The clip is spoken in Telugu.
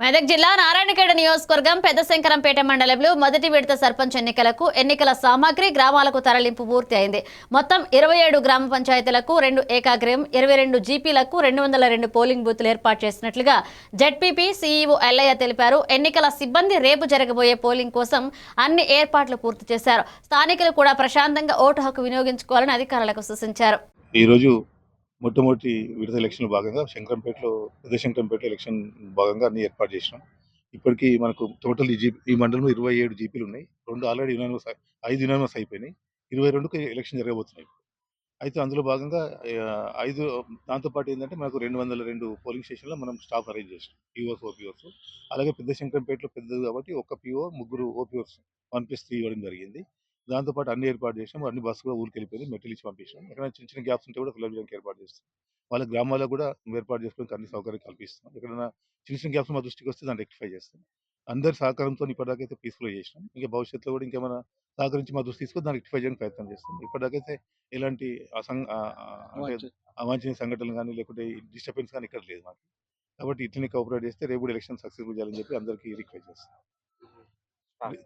మెదక్ జిల్లా నారాయణఖేడ నియోజకవర్గం పెద్దశంకరంపేట మండలంలో మొదటి విడత సర్పంచ్ ఎన్నికలకు ఎన్నికల సామాగ్రి గ్రామాలకు తరలింపు పూర్తి అయింది. మొత్తం ఇరవై ఏడు గ్రామ పంచాయతీలకు రెండు ఏకాగ్రయం ఇరవై రెండు జీపీలకు రెండు వందల రెండు పోలింగ్ బూత్లు ఏర్పాటు చేసినట్లుగా జడ్పీపీ సీఈఓ ఎల్లయ్య తెలిపారు. ఎన్నికల సిబ్బంది రేపు జరగబోయే పోలింగ్ కోసం అన్ని ఏర్పాట్లు పూర్తి చేశారు. స్థానికులు కూడా ప్రశాంతంగా ఓటు హక్కు వినియోగించుకోవాలని అధికారులకు సూచించారు. ఈరోజు మొట్టమొదటి విడత ఎలక్షన్లో భాగంగా శంకరంపేటలో పెద్ద శంకరంపేట ఎలక్షన్ భాగంగా అన్ని ఏర్పాటు చేసినాం. ఇప్పటికీ మనకు టోటల్ ఈ జీపీ ఈ మండలంలో ఇరవై ఏడు జీపీలు ఉన్నాయి. రెండు ఆల్రెడీ యునానిమస్ ఐదు యునానిమస్ అయిపోయినాయి. ఇరవై రెండుకి ఎలక్షన్ జరగబోతున్నాయి. అయితే అందులో భాగంగా ఐదు దాంతోపాటు ఏంటంటే మనకు రెండు వందల రెండు పోలింగ్ స్టేషన్లో మనం స్టాఫ్ అరేంజ్ చేసినాం. పీఓస్ ఓపీఓస్ అలాగే పెద్ద శంకరంపేటలో పెద్దది కాబట్టి ఒక్క పీఓ ముగ్గురు ఓపీఓస్ వన్ ప్లస్ త్రీ ఇవ్వడం జరిగింది. దాంతోపాటు అన్ని ఏర్పాటు చేసాం అన్ని బస్సు కూడా ఊరికి వెళ్ళిపోయింది మెటీరియల్ ఇచ్చి పంపించాం ఎక్కడైనా చిన్న చిన్న గ్యాప్స్ ఉంటే కూడా ఫిల్అప్ చేయడానికి ఏర్పాటు చేస్తాం. వాళ్ళ గ్రామాల్లో కూడా ఏర్పాటు చేసుకోవడానికి అన్ని సౌకర్యం కల్పిస్తాం. ఎక్కడైనా చిన్న చిన్న గ్యాప్స్ మా దృష్టికి వస్తే దాన్ని రెక్టిఫై చేస్తాం. అందరి సహకారంతో ఇప్పటిదాకైతే పీస్ఫుల్ చేసినాం. ఇంకా భవిష్యత్తులో కూడా ఇంకేమైనా సహకరించి మా దృష్టి తీసుకొని దాన్ని రెక్టిఫై చేయడానికి ప్రయత్నం చేస్తాం. ఇప్పటిదాకైతే ఎలాంటి అవాంఛనీయ సంఘటనలు కానీ లేకుంటే డిస్టర్బెన్స్ కానీ ఇక్కడ లేదు మాకు. కాబట్టి ఇట్లనే కోఆపరేట్ చేస్తే రేపు ఎలక్షన్ సక్సెస్ఫుల్ చేయాలని చెప్పి అందరికీ రిక్వెస్ట్ చేస్తాం. స్టాఫ్